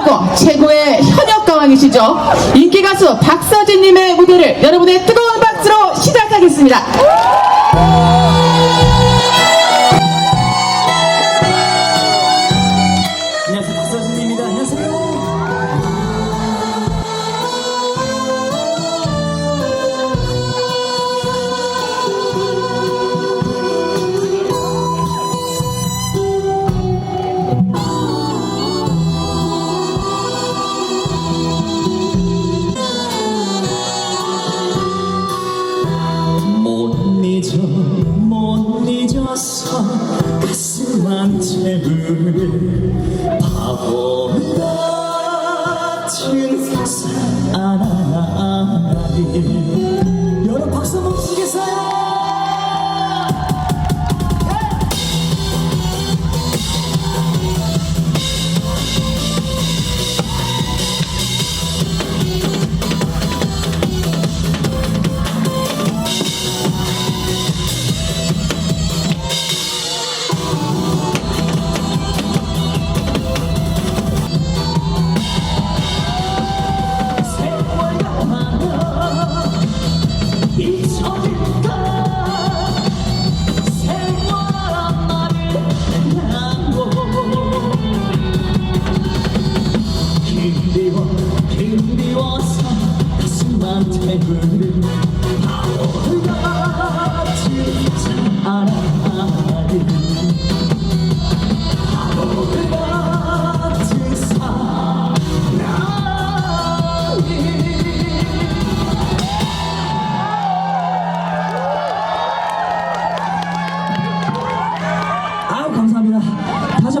없고 최고의 현역 가왕이시죠. 인기 가수 박서진님의 무대를 여러분의 뜨거운 박수로 시작하겠습니다.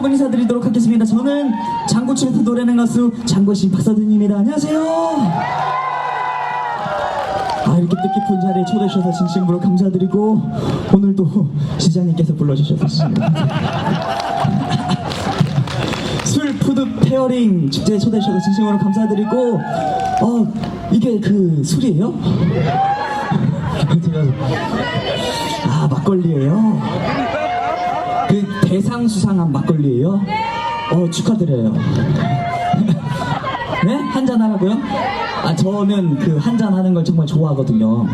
한번 인사드리도록 하겠습니다. 저는 장구치에서 노래하는 가수 장구신 박서진입니다. 안녕하세요. 아 이렇게 뜻깊은 자리에 초대해 주셔서 진심으로 감사드리고 오늘도 시장님께서 불러주셔서 술 푸드 페어링 축제에 초대해 주셔서 진심으로 감사드리고 어 이게 그 술이에요? 제가 아 막걸리예요. 그 대상 수상한 막걸리예요. 어 축하드려요. 네? 한잔 하라고요? 아 저는 그 한잔 하는 걸 정말 좋아하거든요.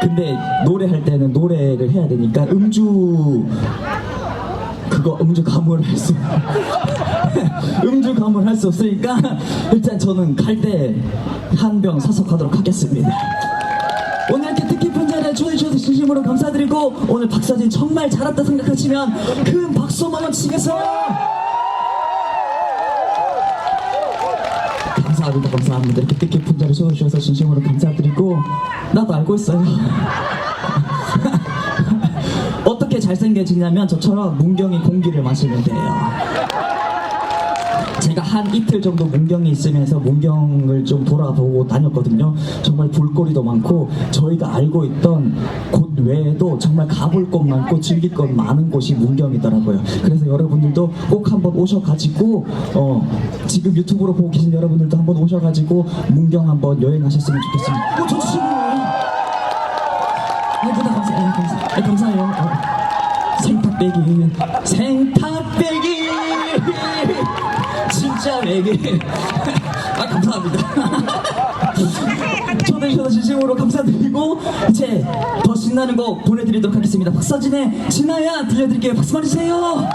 근데 노래할 때는 노래를 해야 되니까 음주 그거 음주 가물을 할 수. 음주 가물 할수 없으니까 일단 저는 갈 때 한 병 사석하도록 하겠습니다. 오늘 이렇게 진심으로 감사드리고 오늘 박서진 정말 잘했다 생각하시면 큰 박수 한번 치겠어요. 감사합니다, 감사합니다. 이렇게 뜻깊은 자리에 초대해 주셔서 진심으로 감사드리고 나도 알고 있어요. 어떻게 잘생겨지냐면 저처럼 문경이 공기를 마시면 돼요. 제가 한 이틀 정도 문경에 있으면서 문경을 좀 돌아보고 다녔거든요. 정말 볼거리도 많고 저희가 알고 있던 곳 외에도 정말 가볼 곳 많고 즐길 것 많은 곳이 문경이더라고요. 그래서 여러분들도 꼭 한번 오셔가지고 어, 지금 유튜브로 보고 계신 여러분들도 한번 오셔가지고 문경 한번 여행하셨으면 좋겠습니다. 어, 저 친구예요. 아, 그다 감사해요. 감사, 아, 감사 매기. 아 감사합니다. 초대해 주셔서 진심으로 감사드리고 이제 더 신나는 곡 보내드리도록 하겠습니다. 박서진의 진아야 들려드릴게요. 박수 주세요.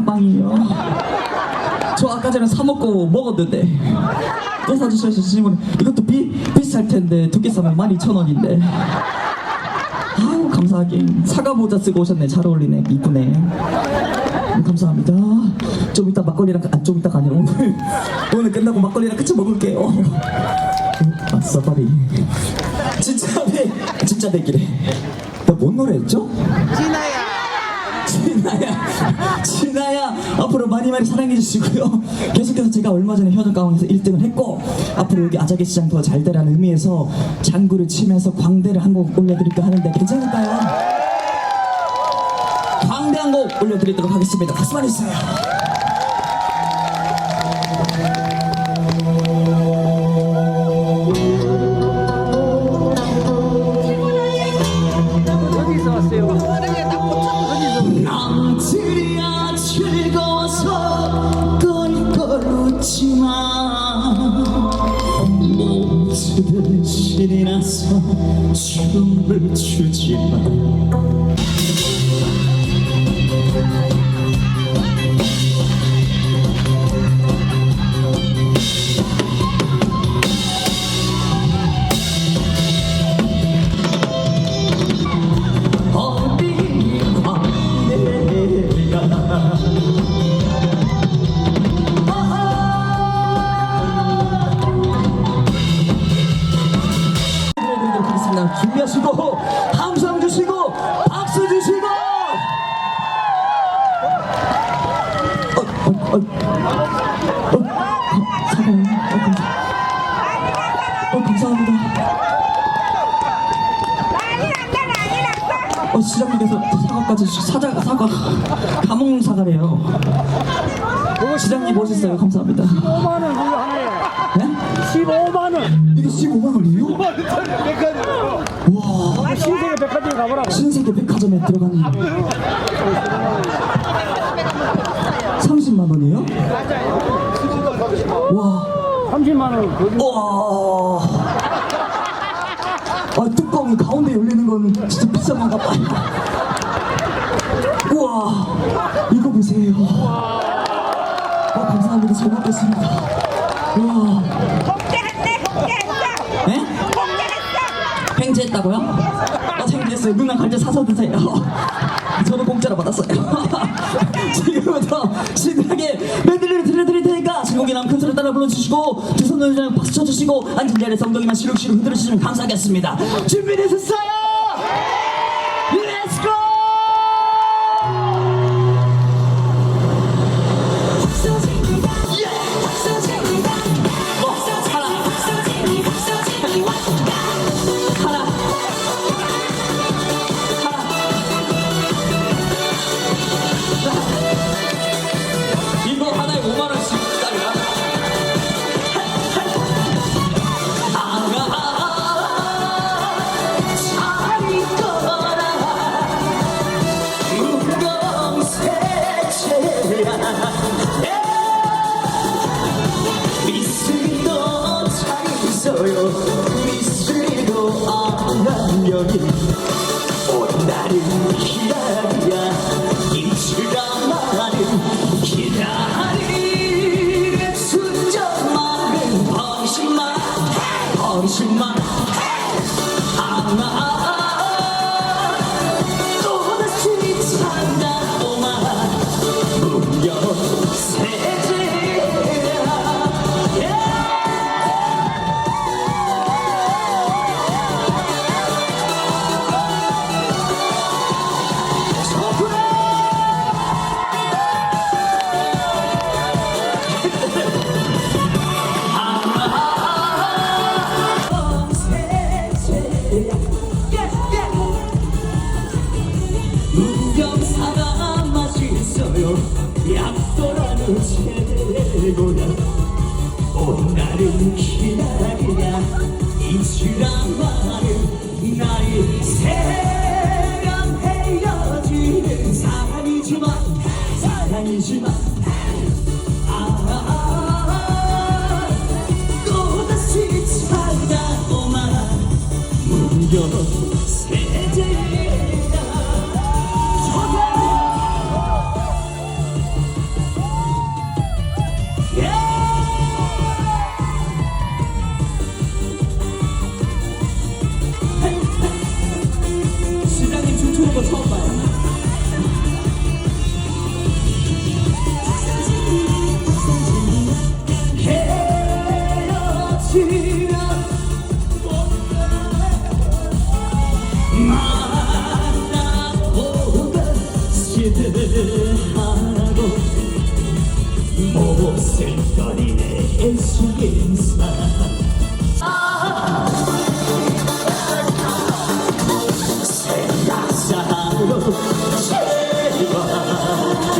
연탄빵이에요 저 아까 전에 사 먹고 먹었는데 또 사주셔서 진심으로 이것도 비, 비쌀 텐데 두 개 사면 12,000원인데 아우 감사하게 사과 모자 쓰고 오셨네 잘 어울리네 이쁘네 감사합니다. 좀 이따 막걸리랑 아, 좀 이따가 아니라 오늘 오늘 끝나고 막걸리랑 같이 먹을게요. 아싸 파리. 진짜 내 진짜 내기래. 나 뭔 노래 했죠? 진아 야, 진아야, 앞으로 많이 많이 사랑해 주시고요. 계속해서 제가 얼마 전에 현역 가왕에서 1등을 했고, 앞으로 여기 아자개 시장 더 잘 되라는 의미에서 장구를 치면서 광대를 한 곡 올려드릴까 하는데 괜찮을까요? 광대 한 곡 올려드리도록 하겠습니다. 박수만 해주세요. 춤을 추 어, 시장님께서 사과까지 주- 사자 사과 가몽 사과래요. 시장님 멋있어요. 감사합니다. 15만 원 그거 하나에. 네? 15만 원. 이게 15만 원이에요? 와. 신세계 백화점 가보라고. 신세계 백화점에 들어가는 30만 원이에요? 와, 30만 원. 와. 아, 뚜껑 이 가운데 열리는 건 진짜 비싼 건가 봐요. 우와, 이거 보세요. 아, 감사합니다. 잘 먹겠습니다. 우와. 네? 횡재했다고요? 아, 횡재했어요. 누나 갈때 사서 드세요. 저도 공짜로 받았어요. 지금부터 신나게 들려드 릴 테니까 신곡이 나면 큰 소리 따라 불러주시고 두 손을 박수 쳐주시고 앉은 자리에서 엉덩이만 시룩시룩 흔들어주시면 감사하겠습니다. 준비되셨어요? 또다시 찾아오마 무려 세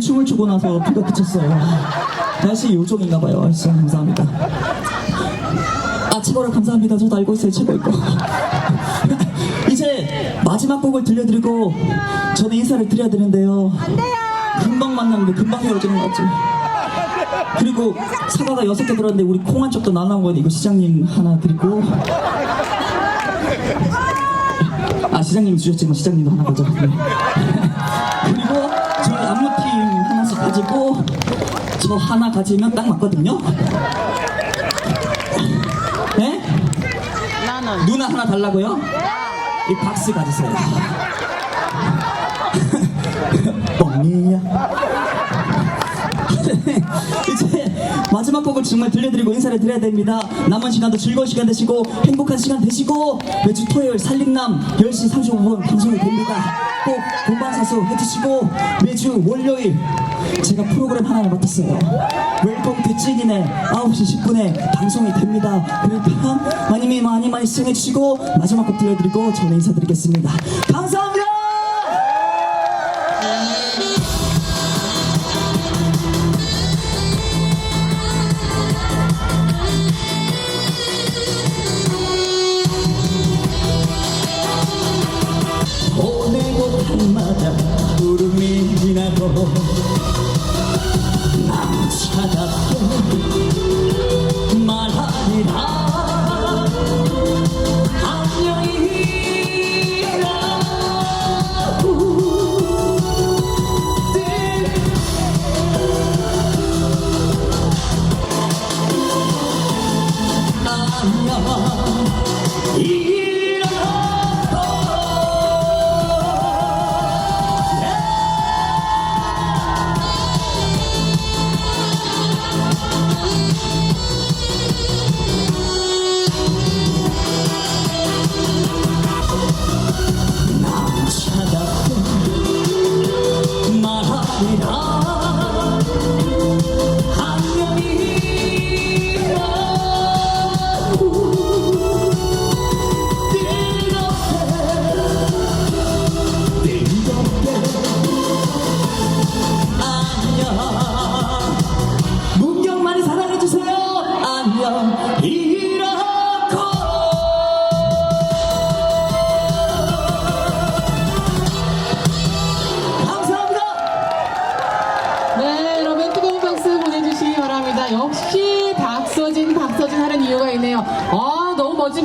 춤을 추고 나서 비가 그쳤어요. 날씨 요정인가 봐요. 시장 감사합니다. 아 최고라 감사합니다. 저도 알고 있어요. 최고일 거 이제 마지막 곡을 들려드리고 저는 인사를 드려야 되는데요. 금방 만났는데 금방 헤어지는 것 같죠. 그리고 사과가 여섯 개 들었는데 우리 콩 한 쪽도 날라온 거니 이거 시장님 하나 드리고. 아 시장님이 주셨지만 시장님도 하나 가져 네. 그리 저 하나 가지면 딱 맞거든요 네? 누나 하나 달라고요? 이 박스 가지세요 뻥이야 이제 마지막 곡을 정말 들려드리고 인사를 드려야 됩니다. 남은 시간도 즐거운 시간 되시고 행복한 시간 되시고 매주 토요일 살림남 10시 35분 방송이 됩니다. 꼭 본방사수 해주시고 매주 월요일 제가 프로그램 하나를 맡았어요. 웰컴 투 찌기네 9시 10분에 방송이 됩니다. 그러니까 많이 많이 많이 시청해주시고 마지막 곡 들려드리고 저는 인사드리겠습니다. 감사합니다. 지